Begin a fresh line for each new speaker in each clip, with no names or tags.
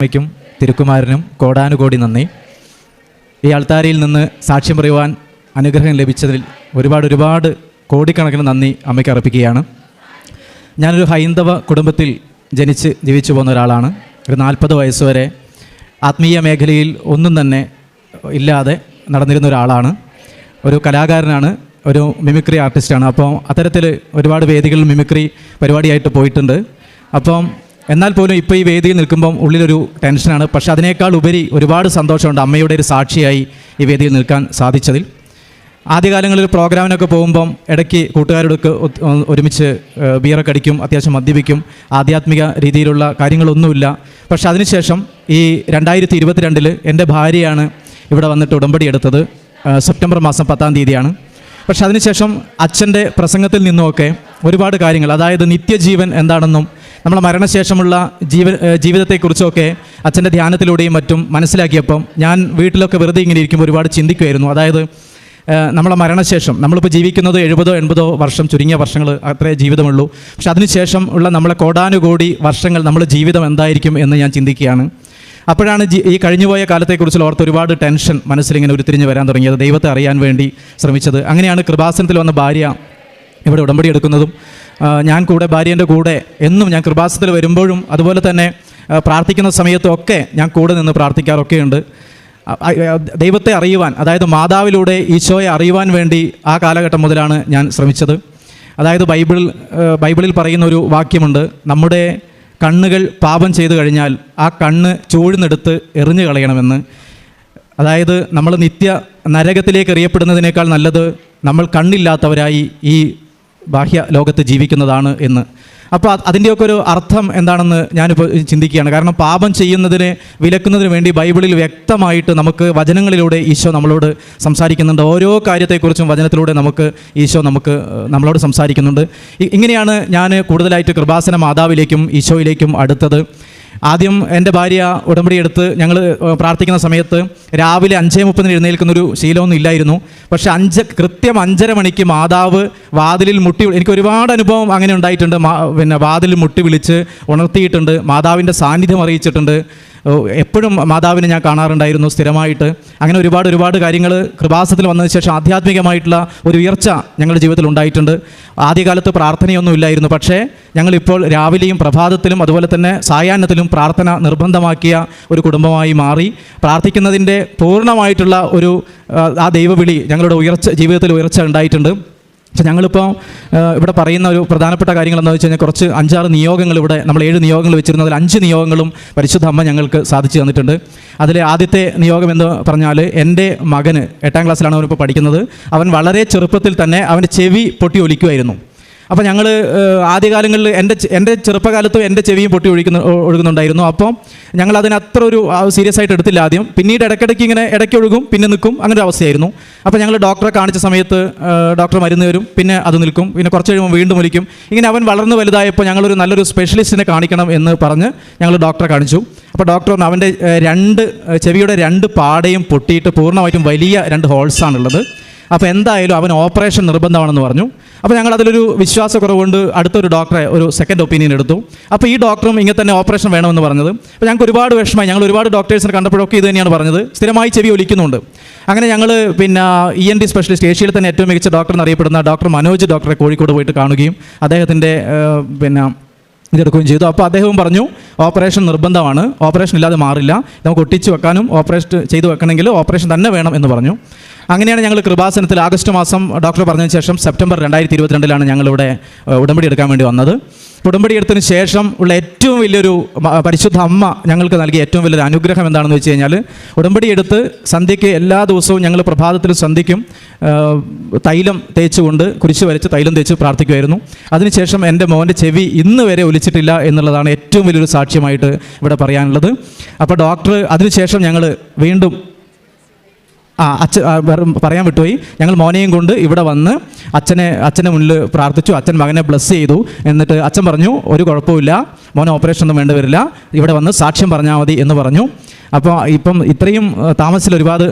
അമ്മയ്ക്കും തിരുക്കുമാരനും കോടാനുകോടി നന്ദി. ഈ അൾത്താരയിൽ നിന്ന് സാക്ഷ്യം പറയുവാൻ അനുഗ്രഹം ലഭിച്ചതിൽ ഒരുപാട് ഒരുപാട് കോടിക്കണക്കിന് നന്ദി അമ്മയ്ക്ക് അർപ്പിക്കുകയാണ്. ഞാനൊരു ഹൈന്ദവ കുടുംബത്തിൽ ജനിച്ച് ജീവിച്ചു പോകുന്ന ഒരാളാണ്. ഒരു നാൽപ്പത് വയസ്സ് വരെ ആത്മീയ മേഖലയിൽ ഒന്നും തന്നെ ഇല്ലാതെ നടന്നിരുന്ന ഒരാളാണ്. ഒരു കലാകാരനാണ് ഒരു മിമിക്രി ആർട്ടിസ്റ്റാണ് അപ്പോൾ അത്തരത്തിൽ ഒരുപാട് വേദികളിൽ മിമിക്രി പരിപാടിയായിട്ട് പോയിട്ടുണ്ട്. അപ്പം എന്നാൽ പോലും ഇപ്പോൾ ഈ വേദിയിൽ നിൽക്കുമ്പം ഉള്ളിലൊരു ടെൻഷനാണ്. പക്ഷേ അതിനേക്കാൾ ഉപരി ഒരുപാട് സന്തോഷമുണ്ട് അമ്മയുടെ ഒരു സാക്ഷിയായി ഈ വേദിയിൽ നിൽക്കാൻ സാധിച്ചതിൽ. ആദ്യകാലങ്ങളിൽ പ്രോഗ്രാമിനൊക്കെ പോകുമ്പം ഇടയ്ക്ക് കൂട്ടുകാരോടൊക്കെ ഒരുമിച്ച് ബിയറൊക്കെ അടിക്കും അത്യാവശ്യം മദ്യപിക്കും. ആധ്യാത്മിക രീതിയിലുള്ള കാര്യങ്ങളൊന്നുമില്ല. പക്ഷെ അതിനുശേഷം ഈ രണ്ടായിരത്തി ഇരുപത്തിരണ്ടിൽ എന്റെ ഭാര്യയാണ് ഇവിടെ വന്നിട്ട് ഉടമ്പടി എടുത്തത്. സെപ്റ്റംബർ മാസം പത്താം തീയതിയാണ്. പക്ഷെ അതിനുശേഷം അച്ഛന്റെ പ്രസംഗത്തിൽ നിന്നുമൊക്കെ ഒരുപാട് കാര്യങ്ങൾ അതായത് നിത്യജീവൻ എന്താണെന്നും നമ്മളെ മരണശേഷമുള്ള ജീവ ജീവിതത്തെക്കുറിച്ചൊക്കെ അച്ഛന്റെ ധ്യാനത്തിലൂടെയും മറ്റും മനസ്സിലാക്കിയപ്പം ഞാൻ വീട്ടിലൊക്കെ വെറുതെ ഇങ്ങനെ ഇരിക്കുമ്പോൾ ഒരുപാട് ചിന്തിക്കുമായിരുന്നു അതായത് നമ്മളെ മരണശേഷം നമ്മളിപ്പോൾ ജീവിക്കുന്നത് എഴുപതോ എൺപതോ വർഷം ചുരുങ്ങിയ വർഷങ്ങൾ അത്രേ ജീവിതമുള്ളൂ. പക്ഷെ അതിനുശേഷം ഉള്ള നമ്മളെ കോടാനുകോടി വർഷങ്ങൾ നമ്മുടെ ജീവിതം എന്തായിരിക്കും എന്ന് ഞാൻ ചിന്തിക്കുകയാണ്. അപ്പോഴാണ് ഈ കഴിഞ്ഞുപോയ കാലത്തെക്കുറിച്ച് ഓർത്ത് ഒരുപാട് ടെൻഷൻ മനസ്സിലിങ്ങനെ ഉരുത്തിരിഞ്ഞ് വരാൻ തുടങ്ങിയത്. ദൈവത്തെ അറിയാൻ വേണ്ടി ശ്രമിച്ചത്. അങ്ങനെയാണ് കൃപാസനത്തിൽ വന്ന ഭാര്യ ഇവിടെ ഉടമ്പടി എടുക്കുന്നതും ഞാൻ കൂടെ ഭാര്യന്റെ കൂടെ എന്നും ഞാൻ കൃപാസത്തിൽ വരുമ്പോഴും അതുപോലെ തന്നെ പ്രാർത്ഥിക്കുന്ന സമയത്തൊക്കെ ഞാൻ കൂടെ നിന്ന് പ്രാർത്ഥിക്കാറൊക്കെയുണ്ട്. ദൈവത്തെ അറിയുവാൻ അതായത് മാതാവിലൂടെ ഈശോയെ അറിയുവാൻ വേണ്ടി ആ കാലഘട്ടം മുതലാണ് ഞാൻ ശ്രമിച്ചത്. അതായത് ബൈബിളിൽ ബൈബിളിൽ പറയുന്ന ഒരു വാക്യമുണ്ട് നമ്മുടെ കണ്ണുകൾ പാപം ചെയ്തു കഴിഞ്ഞാൽ ആ കണ്ണ് ചൂഴ്ന്നെടുത്ത് എറിഞ്ഞു കളയണമെന്ന്. അതായത് നമ്മൾ നിത്യ നരകത്തിലേക്ക് എറിയപ്പെടുന്നതിനേക്കാൾ നല്ലത് നമ്മൾ കണ്ണില്ലാത്തവരായി ഈ ബാഹ്യ ലോകത്ത് ജീവിക്കുന്നതാണ് എന്ന്. അപ്പോൾ അത് അതിന്റെയൊക്കെ ഒരു അർത്ഥം എന്താണെന്ന് ഞാനിപ്പോൾ ചിന്തിക്കുകയാണ്. കാരണം പാപം ചെയ്യുന്നതിന് വിലക്കുന്നതിന് വേണ്ടി ബൈബിളിൽ വ്യക്തമായിട്ട് നമുക്ക് വചനങ്ങളിലൂടെ ഈശോ നമ്മളോട് സംസാരിക്കുന്നുണ്ട്. ഓരോ കാര്യത്തെക്കുറിച്ചും വചനത്തിലൂടെ നമുക്ക് ഈശോ നമുക്ക് നമ്മളോട് സംസാരിക്കുന്നുണ്ട്. ഇങ്ങനെയാണ് ഞാൻ കൂടുതലായിട്ട് കൃപാസന മാതാവിലേക്കും ഈശോയിലേക്കും അടുത്തത്. ആദ്യം എന്റെ ഭാര്യ ഉടമ്പടി എടുത്ത് ഞങ്ങൾ പ്രാർത്ഥിക്കുന്ന സമയത്ത് രാവിലെ അഞ്ചേ മുപ്പതിന് എഴുന്നേൽക്കുന്നൊരു ശീലമൊന്നും ഇല്ലായിരുന്നു. പക്ഷേ അഞ്ച് കൃത്യം അഞ്ചര മണിക്ക് മാതാവ് വാതിലിൽ മുട്ടി എനിക്ക് ഒരുപാട് അനുഭവം അങ്ങനെ ഉണ്ടായിട്ടുണ്ട്. പിന്നെ വാതിലിൽ മുട്ടി വിളിച്ച് ഉണർത്തിയിട്ടുണ്ട്. മാതാവിന്റെ സാന്നിധ്യം അറിയിച്ചിട്ടുണ്ട്. എപ്പോഴും മാതാവിനെ ഞാൻ കാണാറുണ്ടായിരുന്നു സ്ഥിരമായിട്ട്. അങ്ങനെ ഒരുപാട് ഒരുപാട് കാര്യങ്ങൾ കൃപാസത്തിൽ വന്നതിന് ശേഷം ആധ്യാത്മികമായിട്ടുള്ള ഒരു ഉയർച്ച ഞങ്ങളുടെ ജീവിതത്തിൽ ഉണ്ടായിട്ടുണ്ട്. ആദ്യകാലത്ത് പ്രാർത്ഥനയൊന്നും ഇല്ലായിരുന്നു. പക്ഷേ ഞങ്ങളിപ്പോൾ രാവിലെയും പ്രഭാതത്തിലും അതുപോലെ തന്നെ സായാഹ്നത്തിലും പ്രാർത്ഥന നിർബന്ധമാക്കിയ ഒരു കുടുംബമായി മാറി. പ്രാർത്ഥിക്കുന്നതിന്റെ പൂർണമായിട്ടുള്ള ഒരു ആ, ദൈവവിളി ഞങ്ങളുടെ ഉയർച്ച ജീവിതത്തിൽ ഉയർച്ച ഉണ്ടായിട്ടുണ്ട്. ഞങ്ങളിപ്പോൾ ഇവിടെ പറയുന്ന ഒരു പ്രധാനപ്പെട്ട കാര്യങ്ങൾ എന്താണെന്ന് വെച്ച് കഴിഞ്ഞാൽ കുറച്ച് അഞ്ചാറ് നിയോഗങ്ങൾ ഇവിടെ നമ്മൾ ഏഴ് നിയോഗങ്ങൾ വെച്ചിരുന്നു. അതിൽ അഞ്ച് നിയോഗങ്ങളും പരിശുദ്ധ അമ്മ ഞങ്ങൾക്ക് സാധിച്ചു തന്നിട്ടുണ്ട്. അതിലെ ആദ്യത്തെ നിയോഗം എന്ന് പറഞ്ഞാൽ എന്റെ മകന് എട്ടാം ക്ലാസ്സിലാണ് അവനിപ്പോൾ പഠിക്കുന്നത്. അവൻ വളരെ ചെറുപ്പത്തിൽ തന്നെ അവന്റെ ചെവി പൊട്ടി ഒലിക്കുമായിരുന്നു. അപ്പോൾ ഞങ്ങൾ ആദ്യകാലങ്ങളിൽ എന്റെ എന്റെ ചെറുപ്പകാലത്തും എന്റെ ചെവിയും പൊട്ടി ഒഴിക്കുന്ന ഒഴുകുന്നുണ്ടായിരുന്നു. അപ്പം ഞങ്ങൾ അതിന് അത്ര ഒരു സീരിയസ് ആയിട്ട് എടുത്തില്ല ആദ്യം. പിന്നീട് ഇടയ്ക്കിടയ്ക്ക് ഇങ്ങനെ ഇടയ്ക്ക് ഒഴുകും പിന്നെ നിൽക്കും അങ്ങനെ ഒരു അവസ്ഥയായിരുന്നു. അപ്പോൾ ഞങ്ങൾ ഡോക്ടറെ കാണിച്ച സമയത്ത് ഡോക്ടർ മരുന്ന് തരും പിന്നെ അത് നിൽക്കും പിന്നെ കുറച്ച് കഴിയുമ്പോൾ വീണ്ടും ഒലിക്കും ഇങ്ങനെ അവൻ വളർന്നു വലുതായപ്പോൾ ഞങ്ങളൊരു നല്ലൊരു സ്പെഷ്യലിസ്റ്റിനെ കാണിക്കണം എന്ന് പറഞ്ഞ് ഞങ്ങൾ ഡോക്ടറെ കാണിച്ചു. അപ്പോൾ ഡോക്ടർ പറഞ്ഞു അവന്റെ രണ്ട് ചെവിയുടെ രണ്ട് പാടയും പൊട്ടിയിട്ട് പൂർണമായിട്ടും വലിയ രണ്ട് ഹോൾസാണുള്ളത് അപ്പോൾ എന്തായാലും അവൻ ഓപ്പറേഷൻ നിർബന്ധമാണെന്ന് പറഞ്ഞു. അപ്പോൾ ഞങ്ങൾ അതിലൊരു വിശ്വാസക്കുറവുകൊണ്ട് അടുത്തൊരു ഡോക്ടറെ ഒരു സെക്കൻഡ് ഒപ്പീനിയൻ എടുത്തു. അപ്പോൾ ഈ ഡോക്ടറും ഇങ്ങനെ തന്നെ ഓപ്പറേഷൻ വേണമെന്ന് പറഞ്ഞത്. അപ്പോൾ ഞങ്ങൾക്ക് ഒരുപാട് വിഷമമായി. ഞങ്ങൾ ഒരുപാട് ഡോക്ടേഴ്സിനെ കണ്ടപ്പോഴൊക്കെ ഇത് തന്നെയാണ് പറഞ്ഞത്. സ്ഥിരമായി ചെവി ഒലിക്കുന്നുണ്ട്. അങ്ങനെ ഞങ്ങൾ പിന്നെ ഇ എൻ ഡി സ്പെഷ്യലിസ്റ്റ് ഏഷ്യയിൽ തന്നെ ഏറ്റവും മികച്ച ഡോക്ടർ എന്നറിയപ്പെടുന്ന ഡോക്ടർ മനോജ് ഡോക്ടറെ കോഴിക്കോട് പോയിട്ട് കാണുകയും അദ്ദേഹത്തിന്റെ പിന്നെ ഇതെടുക്കുകയും ചെയ്തു. അപ്പോൾ അദ്ദേഹവും പറഞ്ഞു ഓപ്പറേഷൻ നിർബന്ധമാണ്. ഓപ്പറേഷൻ ഇല്ലാതെ മാറില്ല. നമുക്ക് ഒട്ടിച്ച് വെക്കാനും ഓപ്പറേഷൻ ചെയ്തു വെക്കണമെങ്കിൽ ഓപ്പറേഷൻ തന്നെ വേണം എന്ന് പറഞ്ഞു. അങ്ങനെയാണ് ഞങ്ങൾ കൃപാസനത്തിൽ ആഗസ്റ്റ് മാസം ഡോക്ടർ പറഞ്ഞതിന് ശേഷം സെപ്റ്റംബർ രണ്ടായിരത്തി ഇരുപത്തിരണ്ടിലാണ് ഞങ്ങളിവിടെ ഉടമ്പടി എടുക്കാൻ വേണ്ടി വന്നത്. ഉടമ്പടി എടുത്തതിന് ശേഷം ഉള്ള ഏറ്റവും വലിയൊരു പരിശുദ്ധ അമ്മ ഞങ്ങൾക്ക് നൽകിയ ഏറ്റവും വലിയൊരു അനുഗ്രഹം എന്താണെന്ന് വെച്ച് കഴിഞ്ഞാൽ ഉടമ്പടി എടുത്ത് സന്ധ്യയ്ക്ക് എല്ലാ ദിവസവും ഞങ്ങൾ പ്രഭാതത്തിൽ സന്ധ്യയ്ക്കും തൈലം തേച്ചുകൊണ്ട് കുരിശ് വരച്ച് തൈലം തേച്ച് പ്രാർത്ഥിക്കുമായിരുന്നു അതിനുശേഷം എന്റെ മോന്റെ ചെവി ഇന്ന് വരെ ഒലിച്ചിട്ടില്ല എന്നുള്ളതാണ് ഏറ്റവും വലിയൊരു സാക്ഷ്യമായിട്ട് ഇവിടെ പറയാനുള്ളത്. അപ്പോൾ ഡോക്ടർ അതിനുശേഷം ഞങ്ങൾ വീണ്ടും ആ അച്ഛൻ പറയാൻ വിട്ടുപോയി. ഞങ്ങൾ മോനെയും കൊണ്ട് ഇവിടെ വന്ന് അച്ഛനെ അച്ഛന്റെ മുന്നിൽ പ്രാർത്ഥിച്ചു. അച്ഛൻ മകനെ ബ്ലസ് ചെയ്തു. എന്നിട്ട് അച്ഛൻ പറഞ്ഞു ഒരു കുഴപ്പമില്ല മോനെ ഓപ്പറേഷൻ ഒന്നും വേണ്ടി വരില്ല. ഇവിടെ വന്ന് സാക്ഷ്യം പറഞ്ഞാൽ മതി എന്ന് പറഞ്ഞു. അപ്പോൾ ഇപ്പം ഇത്രയും താമസിച്ചിൽ ഒരുപാട്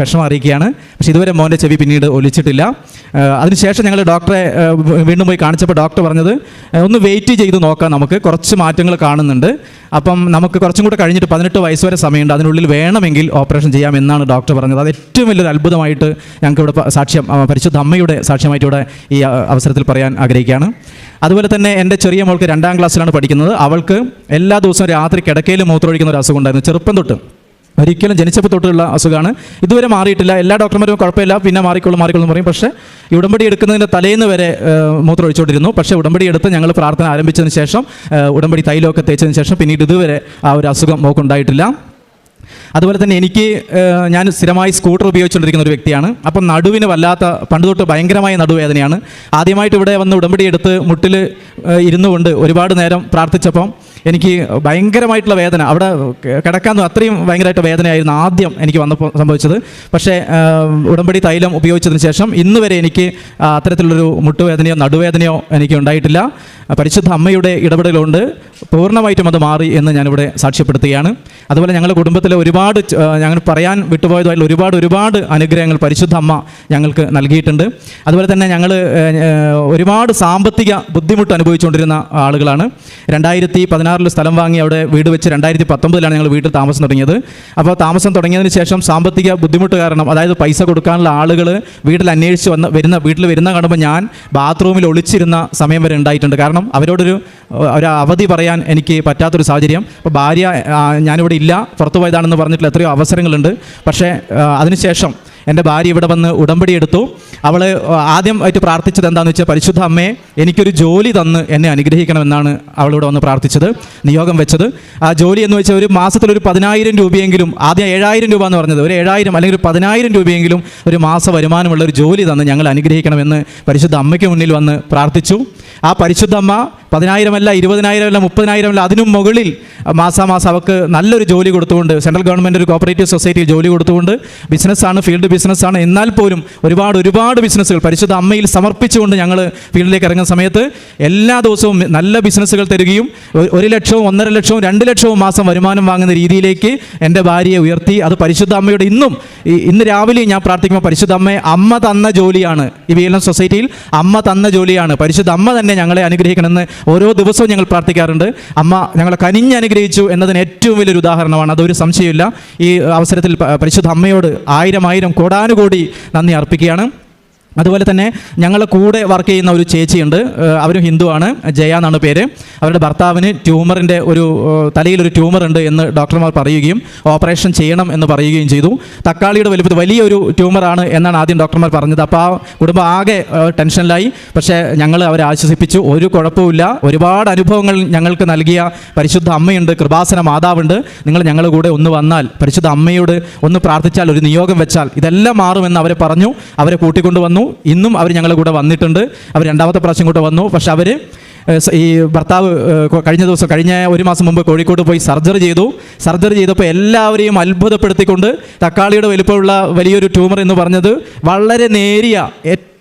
വിഷമം അറിയിക്കുകയാണ്. പക്ഷേ ഇതുവരെ മോന്റെ ചെവി പിന്നീട് ഒലിച്ചിട്ടില്ല. അതിനുശേഷം ഞങ്ങൾ ഡോക്ടറെ വീണ്ടും പോയി കാണിച്ചപ്പോൾ ഡോക്ടർ പറഞ്ഞത് ഒന്ന് വെയിറ്റ് ചെയ്ത് നോക്കാം നമുക്ക് കുറച്ച് മാറ്റങ്ങൾ കാണുന്നുണ്ട്. അപ്പം നമുക്ക് കുറച്ചും കൂടെ കഴിഞ്ഞിട്ട് പതിനെട്ട് വയസ്സ് വരെ സമയമുണ്ട് അതിനുള്ളിൽ വേണമെങ്കിൽ ഓപ്പറേഷൻ ചെയ്യാം എന്നാണ് ഡോക്ടർ പറഞ്ഞത്. അത് ഏറ്റവും വലിയൊരു അത്ഭുതമായിട്ട് ഞങ്ങൾക്ക് ഇവിടെ സാക്ഷ്യം പരിശുദ്ധ അമ്മയുടെ സാക്ഷ്യമായിട്ട് ഇവിടെ ഈ അവസരത്തിൽ പറയാൻ ആഗ്രഹിക്കുകയാണ്. അതുപോലെ തന്നെ എന്റെ ചെറിയ മോൾക്ക് രണ്ടാം ക്ലാസ്സിലാണ് പഠിക്കുന്നത്. അവൾക്ക് എല്ലാ ദിവസവും രാത്രി കിടക്കയിൽ മൂത്രമൊഴിക്കുന്ന ഒരു അസുഖം ഉണ്ടായിരുന്നു ചെറുപ്പം തൊട്ട്. ഒരിക്കലും ജനിച്ചപ്പോൾ തൊട്ടുള്ള അസുഖമാണ്. ഇതുവരെ മാറിയിട്ടില്ല. എല്ലാ ഡോക്ടർമാരും കുഴപ്പമില്ല. പിന്നെ മാറിക്കോളും മാറിക്കോളും പറയും. പക്ഷേ ഉടമ്പടി എടുക്കുന്നതിന്റെ തലേന്ന് വരെ മൂത്രം ഒഴിച്ചുകൊണ്ടിരുന്നു പക്ഷേ ഉടമ്പടി എടുത്ത് ഞങ്ങൾ പ്രാർത്ഥന ആരംഭിച്ചതിന് ശേഷം ഉടമ്പടി തൈലമൊക്കെ തേച്ചതിന് ശേഷം പിന്നീട് ഇതുവരെ ആ ഒരു അസുഖം മോക്കുണ്ടായിട്ടില്ല. അതുപോലെ തന്നെ എനിക്ക് ഞാൻ സ്ഥിരമായി സ്കൂട്ടർ ഉപയോഗിച്ചുകൊണ്ടിരിക്കുന്ന ഒരു വ്യക്തിയാണ്. അപ്പം നടുവിന് വല്ലാത്ത പണ്ട് തൊട്ട് ഭയങ്കരമായ നടുവേദനയാണ്. ആദ്യമായിട്ട് ഇവിടെ വന്ന് ഉടമ്പടി എടുത്ത് മുട്ടിൽ ഇരുന്നു കൊണ്ട് ഒരുപാട് നേരം പ്രാർത്ഥിച്ചപ്പം എനിക്ക് ഭയങ്കരമായിട്ടുള്ള വേദന. അവിടെ കിടക്കാൻ അത്രയും ഭയങ്കരമായിട്ട് വേദനയായിരുന്നു ആദ്യം എനിക്ക് വന്നപ്പോൾ സംഭവിച്ചത്. പക്ഷേ ഉടമ്പടി തൈലം ഉപയോഗിച്ചതിന് ശേഷം ഇന്ന് വരെ എനിക്ക് അത്തരത്തിലുള്ളൊരു മുട്ടുവേദനയോ നടുവേദനയോ എനിക്ക് ഉണ്ടായിട്ടില്ല. പരിശുദ്ധ അമ്മയുടെ ഇടപെടലുകൊണ്ട് പൂർണമായിട്ടും അത് മാറി എന്ന് ഞാനിവിടെ സാക്ഷ്യപ്പെടുത്തുകയാണ്. അതുപോലെ ഞങ്ങളുടെ കുടുംബത്തിലെ ഒരുപാട് ഞങ്ങൾ പറയാൻ വിട്ടുപോയതായിട്ടുള്ള ഒരുപാട് ഒരുപാട് അനുഗ്രഹങ്ങൾ പരിശുദ്ധ അമ്മ ഞങ്ങൾക്ക് നൽകിയിട്ടുണ്ട്. അതുപോലെ തന്നെ ഞങ്ങൾ ഒരുപാട് സാമ്പത്തിക ബുദ്ധിമുട്ട് അനുഭവിച്ചുകൊണ്ടിരുന്ന ആളുകളാണ്. രണ്ടായിരത്തി പതിനാറിൽ സ്ഥലം വാങ്ങി അവിടെ വീട് വെച്ച് രണ്ടായിരത്തി പത്തൊമ്പതിലാണ് ഞങ്ങൾ വീട്ടിൽ താമസം തുടങ്ങിയത്. അപ്പോൾ താമസം തുടങ്ങിയതിന് ശേഷം സാമ്പത്തിക ബുദ്ധിമുട്ട് കാരണം അതായത് പൈസ കൊടുക്കാനുള്ള ആളുകൾ വീട്ടിൽ അന്വേഷിച്ച് വന്ന് വരുന്ന വീട്ടിൽ വരുന്ന കാണുമ്പോൾ ഞാൻ ബാത്റൂമിൽ ഒളിച്ചിരുന്ന സമയം വരെ ഉണ്ടായിട്ടുണ്ട്. കാരണം അവരോടൊരു ഒരു അവധി പറയാൻ എനിക്ക് പറ്റാത്തൊരു സാഹചര്യം. അപ്പോൾ ഭാര്യ ഞാനിവിടെ ഇല്ല പുറത്തു പോയതാണെന്ന് പറഞ്ഞിട്ടുള്ള എത്രയോ അവസരങ്ങളുണ്ട്. പക്ഷേ അതിനുശേഷം എന്റെ ഭാര്യ ഇവിടെ വന്ന് ഉടമ്പടി എടുത്തു. അവൾ ആദ്യമായിട്ട് പ്രാർത്ഥിച്ചത് എന്താണെന്ന് വെച്ചാൽ പരിശുദ്ധ അമ്മയെ എനിക്കൊരു ജോലി തന്ന് എന്നെ അനുഗ്രഹിക്കണമെന്നാണ് അവളിവിടെ വന്ന് പ്രാർത്ഥിച്ചത് നിയോഗം വെച്ചത്. ആ ജോലി എന്ന് വെച്ചാൽ ഒരു മാസത്തിൽ ഒരു പതിനായിരം രൂപയെങ്കിലും ആദ്യം ഏഴായിരം രൂപ എന്ന് പറഞ്ഞത് ഒരു ഏഴായിരം അല്ലെങ്കിൽ ഒരു പതിനായിരം രൂപയെങ്കിലും ഒരു മാസ വരുമാനമുള്ള ഒരു ജോലി തന്ന് ഞങ്ങൾ അനുഗ്രഹിക്കണമെന്ന് പരിശുദ്ധ അമ്മയ്ക്ക് മുന്നിൽ വന്ന് പ്രാർത്ഥിച്ചു. ആ പരിശുദ്ധ അമ്മ പതിനായിരമല്ല ഇരുപതിനായിരമല്ല മുപ്പതിനായിരമല്ല അതിനും മുകളിൽ മാസാമാസം അവർക്ക് നല്ലൊരു ജോലി കൊടുത്തുകൊണ്ട് സെൻട്രൽ ഗവൺമെന്റ് ഒരു കോപ്പറേറ്റീവ് സൊസൈറ്റിയിൽ ജോലി കൊടുത്തുകൊണ്ട് ബിസിനസ്സാണ് ഫീൽഡ് ബിസിനസ്സാണ്. എന്നാൽ പോലും ഒരുപാട് ഒരുപാട് ബിസിനസ്സുകൾ പരിശുദ്ധ അമ്മയിൽ സമർപ്പിച്ചുകൊണ്ട് ഞങ്ങൾ ഫീൽഡിലേക്ക് ഇറങ്ങുന്ന സമയത്ത് എല്ലാ ദിവസവും നല്ല ബിസിനസ്സുകൾ തരികയും ഒരു ലക്ഷവും ഒന്നര ലക്ഷവും രണ്ട് ലക്ഷവും മാസം വരുമാനം വാങ്ങുന്ന രീതിയിലേക്ക് എന്റെ ഭാര്യയെ ഉയർത്തി. അത് പരിശുദ്ധ അമ്മയുടെ ഇന്നും ഇന്ന് രാവിലെ ഞാൻ പ്രാർത്ഥിക്കുമ്പോൾ പരിശുദ്ധ അമ്മയെ അമ്മ തന്ന ജോലിയാണ്. ഈ വി എൽ എം സൊസൈറ്റിയിൽ അമ്മ തന്ന ജോലിയാണ്. പരിശുദ്ധ അമ്മ തന്നെ ഞങ്ങളെ അനുഗ്രഹിക്കണമെന്ന് ഓരോ ദിവസവും ഞങ്ങൾ പ്രാർത്ഥിക്കാറുണ്ട്. അമ്മ ഞങ്ങളെ കനിഞ്ഞ് അനുഗ്രഹിച്ചു എന്നതിന് ഏറ്റവും വലിയൊരു ഉദാഹരണമാണ്. അതൊരു സംശയമില്ല ഈ അവസരത്തിൽ പരിശുദ്ധ അമ്മയോട് ആയിരം ആയിരം കോടാനുകോടി നന്ദി അർപ്പിക്കുകയാണ്. അതുപോലെ തന്നെ ഞങ്ങളുടെ കൂടെ വർക്ക് ചെയ്യുന്ന ഒരു ചേച്ചിയുണ്ട് അവരും ഹിന്ദുവാണ് ജയ എന്നാണ് പേര്. അവരുടെ ഭർത്താവിന് ട്യൂമറിന്റെ ഒരു തലയിലൊരു ട്യൂമർ ഉണ്ട് എന്ന് ഡോക്ടർമാർ പറയുകയും ഓപ്പറേഷൻ ചെയ്യണം എന്ന് പറയുകയും ചെയ്തു. തക്കാളിയുടെ വലുപ്പത്തിൽ വലിയൊരു ട്യൂമറാണ് എന്നാണ് ആദ്യം ഡോക്ടർമാർ പറഞ്ഞത്. അപ്പോൾ ആ കുടുംബം ആകെ ടെൻഷനിലായി. പക്ഷേ ഞങ്ങൾ അവരെ ആശ്വസിപ്പിച്ചു. ഒരു കുഴപ്പമില്ല ഒരുപാട് അനുഭവങ്ങൾ ഞങ്ങൾക്ക് നൽകിയ പരിശുദ്ധ അമ്മയുണ്ട് കൃപാസന മാതാവുണ്ട്. നിങ്ങൾ ഞങ്ങളുടെ കൂടെ ഒന്ന് വന്നാൽ പരിശുദ്ധ അമ്മയോട് ഒന്ന് പ്രാർത്ഥിച്ചാൽ ഒരു നിയോഗം വെച്ചാൽ ഇതെല്ലാം മാറുമെന്ന് അവരെ പറഞ്ഞു. അവരെ കൂട്ടിക്കൊണ്ട് വന്നു ഇന്നും അവർ ഞങ്ങളുടെ കൂടെ വന്നിട്ടുണ്ട്. അവർ രണ്ടാമത്തെ പ്രാവശ്യം കൂടെ വന്നു. പക്ഷെ അവർ ഈ ഭർത്താവ് കഴിഞ്ഞ ദിവസം കഴിഞ്ഞ ഒരു മാസം മുമ്പ് കോഴിക്കോട് പോയി സർജറി ചെയ്തു. സർജറി ചെയ്തപ്പോൾ എല്ലാവരെയും അത്ഭുതപ്പെടുത്തിക്കൊണ്ട് തക്കാളിയുടെ വലിപ്പമുള്ള വലിയൊരു ട്യൂമർ എന്ന് പറഞ്ഞത് വളരെ നേരിയ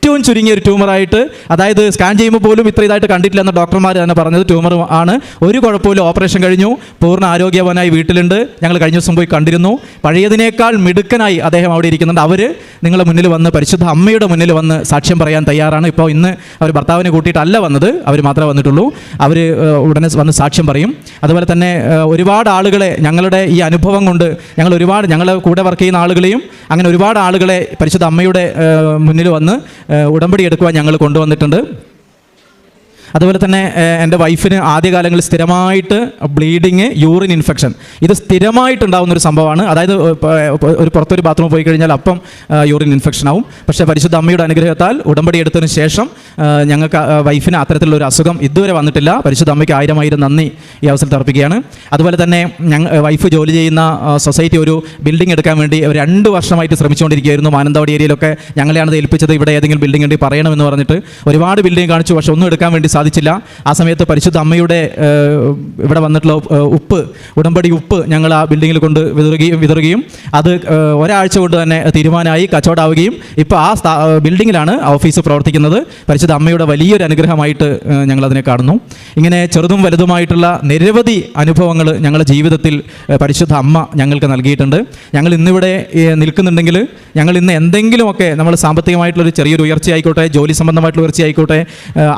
ഏറ്റവും ചുരുങ്ങിയ ഒരു ട്യൂമറായിട്ട് അതായത് സ്കാൻ ചെയ്യുമ്പോൾ പോലും ഇത്ര ഇതായിട്ട് കണ്ടിട്ടില്ല എന്ന ഡോക്ടർമാർ തന്നെ പറഞ്ഞത് ട്യൂമർ ആണ്. ഒരു കുഴപ്പമില്ല ഓപ്പറേഷൻ കഴിഞ്ഞു. പൂർണ ആരോഗ്യവാനായി വീട്ടിലുണ്ട്. ഞങ്ങൾ കഴിഞ്ഞ ദിവസം പോയി കണ്ടിരുന്നു. പഴയതിനേക്കാൾ മിടുക്കനായി അദ്ദേഹം അവിടെ ഇരിക്കുന്നുണ്ട്. അവർ നിങ്ങളുടെ മുന്നിൽ വന്ന് പരിശുദ്ധ അമ്മയുടെ മുന്നിൽ വന്ന് സാക്ഷ്യം പറയാൻ തയ്യാറാണ്. ഇപ്പോൾ ഇന്ന് അവർ ഭർത്താവിനെ കൂട്ടിയിട്ടല്ല വന്നത്. അവർ മാത്രമേ വന്നിട്ടുള്ളൂ. അവർ ഉടനെ വന്ന് സാക്ഷ്യം പറയും. അതുപോലെ തന്നെ ഒരുപാട് ആളുകളെ ഞങ്ങളുടെ ഈ അനുഭവം കൊണ്ട് ഞങ്ങൾ ഒരുപാട് ഞങ്ങളുടെ കൂടെ വർക്ക് ചെയ്യുന്ന ആളുകളെയും അങ്ങനെ ഒരുപാട് ആളുകളെ പരിശുദ്ധ അമ്മയുടെ മുന്നിൽ വന്ന് ഉടമ്പടി എടുക്കുവാൻ ഞങ്ങൾ കൊണ്ടുവന്നിട്ടുണ്ട്. അതുപോലെ തന്നെ എന്റെ വൈഫിന് ആദ്യകാലങ്ങളിൽ സ്ഥിരമായിട്ട് ബ്ലീഡിങ് യൂറിൻ ഇൻഫെക്ഷൻ. ഇത് സ്ഥിരമായിട്ടുണ്ടാകുന്ന ഒരു സംഭവമാണ്. അതായത് ഒരു പുറത്തൊരു ബാത്റൂമിൽ പോയി കഴിഞ്ഞാൽ അപ്പം യൂറിൻ ഇൻഫെക്ഷൻ ആവും. പക്ഷേ പരിശുദ്ധ അമ്മയുടെ അനുഗ്രഹത്താൽ ഉടമ്പടി എടുത്തതിന് ശേഷം ഞങ്ങൾക്ക് വൈഫിന് അത്തരത്തിലുള്ള ഒരു അസുഖം ഇതുവരെ വന്നിട്ടില്ല. പരിശുദ്ധ അമ്മയ്ക്ക് ആയിരം ആയിരം നന്ദി ഈ അവസരത്തിൽ അർപ്പിക്കുകയാണ്. അതുപോലെ തന്നെ ഞങ്ങൾ വൈഫ് ജോലി ചെയ്യുന്ന സൊസൈറ്റി ഒരു ബിൽഡിംഗ് എടുക്കാൻ വേണ്ടി രണ്ട് വർഷമായിട്ട് ശ്രമിച്ചുകൊണ്ടിരിക്കുകയായിരുന്നു. മാനന്തവാടി ഏരിയയിലൊക്കെ ഞങ്ങളെയാണ് ഏൽപ്പിച്ചത്. ഇവിടെ ഏതെങ്കിലും ബിൽഡിംഗ് ഉണ്ടെങ്കിൽ പറയണമെന്ന് പറഞ്ഞിട്ട് ഒരുപാട് ബിൽഡിംഗ് കാണിച്ചു. പക്ഷേ ഒന്നും എടുക്കാൻ വേണ്ടി സാധിച്ചില്ല ആ സമയത്ത് പരിശുദ്ധ അമ്മയുടെ ഇവിടെ വന്നിട്ടുള്ള ഉപ്പ് ഉടമ്പടി ഉപ്പ് ഞങ്ങൾ ആ ബിൽഡിങ്ങിൽ കൊണ്ട് വിതറുകയും വിതറുകയും അത് ഒരാഴ്ച കൊണ്ട് തന്നെ തീരുമാനമായി കച്ചവടാവുകയും ഇപ്പോൾ ആ ബിൽഡിങ്ങിലാണ് ഓഫീസ് പ്രവർത്തിക്കുന്നത്. പരിശുദ്ധ അമ്മയുടെ വലിയൊരു അനുഗ്രഹമായിട്ട് ഞങ്ങളതിനെ കാണുന്നു. ഇങ്ങനെ ചെറുതും വലുതുമായിട്ടുള്ള നിരവധി അനുഭവങ്ങൾ ഞങ്ങളുടെ ജീവിതത്തിൽ പരിശുദ്ധ അമ്മ ഞങ്ങൾക്ക് നൽകിയിട്ടുണ്ട്. ഞങ്ങൾ ഇന്നിവിടെ നിൽക്കുന്നുണ്ടെങ്കിൽ ഞങ്ങൾ ഇന്ന് എന്തെങ്കിലുമൊക്കെ നമ്മൾ സാമ്പത്തികമായിട്ടുള്ളൊരു ചെറിയൊരു ഉയർച്ച ആയിക്കോട്ടെ ജോലി സംബന്ധമായിട്ടുള്ള ഉയർച്ച ആയിക്കോട്ടെ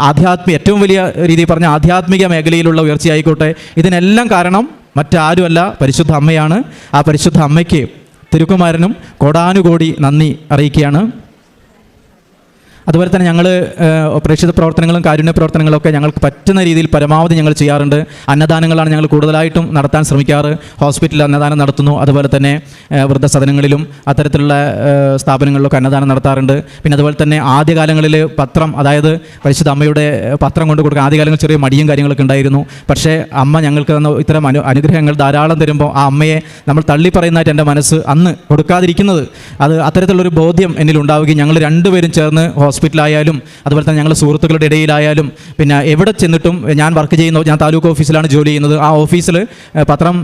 ആധ്യാത്മിക ഏറ്റവും വലിയ രീതിയിൽ പറഞ്ഞ ആധ്യാത്മിക മേഖലയിലുള്ള ഉയർച്ചയായിക്കോട്ടെ. ഇതിനെല്ലാം കാരണം മറ്റാരുമല്ല പരിശുദ്ധ അമ്മയാണ്. ആ പരിശുദ്ധ അമ്മയ്ക്ക് തിരുക്കുമാരനും കോടാനുകോടി നന്ദി അറിയിക്കുകയാണ്. അതുപോലെ തന്നെ ഞങ്ങൾ പ്രേക്ഷിത പ്രവർത്തനങ്ങളും കാരുണ്യ പ്രവർത്തനങ്ങളും ഒക്കെ ഞങ്ങൾക്ക് പറ്റുന്ന രീതിയിൽ പരമാവധി ഞങ്ങൾ ചെയ്യാറുണ്ട്. അന്നദാനങ്ങളാണ് ഞങ്ങൾ കൂടുതലായിട്ടും നടത്താൻ ശ്രമിക്കാറ്. ഹോസ്പിറ്റലിൽ അന്നദാനം നടത്തുന്നു. അതുപോലെ തന്നെ വൃദ്ധസദനങ്ങളിലും അത്തരത്തിലുള്ള സ്ഥാപനങ്ങളിലൊക്കെ അന്നദാനം നടത്താറുണ്ട്. പിന്നെ അതുപോലെ തന്നെ ആദ്യകാലങ്ങളിൽ പത്രം അതായത് പരിശുദ്ധ അമ്മയുടെ പത്രം കൊണ്ട് കൊടുക്കുക ആദ്യകാലങ്ങളിൽ ചെറിയ മടിയും കാര്യങ്ങളൊക്കെ ഉണ്ടായിരുന്നു. പക്ഷേ അമ്മ ഞങ്ങൾക്ക് തന്ന ഇത്തരം അനു അനുഗ്രഹങ്ങൾ ധാരാളം തരുമ്പോൾ ആ അമ്മയെ നമ്മൾ തള്ളി പറയുന്നതായിട്ട് എന്റെ മനസ്സ് അന്ന് കൊടുക്കാതിരിക്കുന്നത്. അത് അത്തരത്തിലുള്ളൊരു ബോധ്യം എന്നിൽ ഉണ്ടാവുകയും ഞങ്ങൾ രണ്ടുപേരും ചേർന്ന് ഹോസ്പിറ്റലായാലും അതുപോലെ തന്നെ ഞങ്ങളുടെ സുഹൃത്തുക്കളുടെ ഇടയിലായാലും പിന്നെ എവിടെ ചെന്നിട്ടും ഞാൻ വർക്ക് ചെയ്യുന്ന ഞാൻ താലൂക്ക് ഓഫീസിലാണ് ജോലി ചെയ്യുന്നത്. ആ ഓഫീസിൽ പത്രം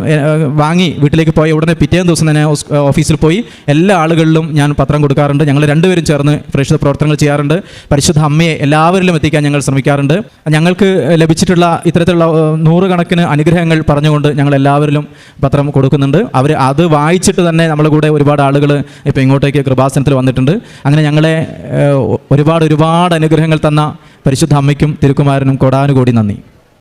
വാങ്ങി വീട്ടിലേക്ക് പോയ ഉടനെ പിറ്റേന്ന് ദിവസം തന്നെ ഓഫീസിൽ പോയി എല്ലാ ആളുകളിലും ഞാൻ പത്രം കൊടുക്കാറുണ്ട്. ഞങ്ങൾ രണ്ടുപേരും ചേർന്ന് പ്രേക്ഷിത പ്രവർത്തനങ്ങൾ ചെയ്യാറുണ്ട്. പരിശുദ്ധ അമ്മയെ എല്ലാവരിലും എത്തിക്കാൻ ഞങ്ങൾ ശ്രമിക്കാറുണ്ട്. ഞങ്ങൾക്ക് ലഭിച്ചിട്ടുള്ള ഇത്തരത്തിലുള്ള നൂറുകണക്കിന് അനുഗ്രഹങ്ങൾ പറഞ്ഞുകൊണ്ട് ഞങ്ങൾ എല്ലാവരിലും പത്രം കൊടുക്കുന്നുണ്ട്. അവർ അത് വായിച്ചിട്ട് തന്നെ നമ്മുടെ കൂടെ ഒരുപാട് ആളുകൾ ഇപ്പോൾ ഇങ്ങോട്ടേക്ക് കൃപാസനത്തിൽ വന്നിട്ടുണ്ട്. അങ്ങനെ ഞങ്ങളെ ഏഹ്, ഒരുപാട് ഒരുപാട് അനുഗ്രഹങ്ങൾ തന്ന പരിശുദ്ധ അമ്മയ്ക്കും തിരുക്കുമാരനും കൊടാനുകൂടി നന്ദി.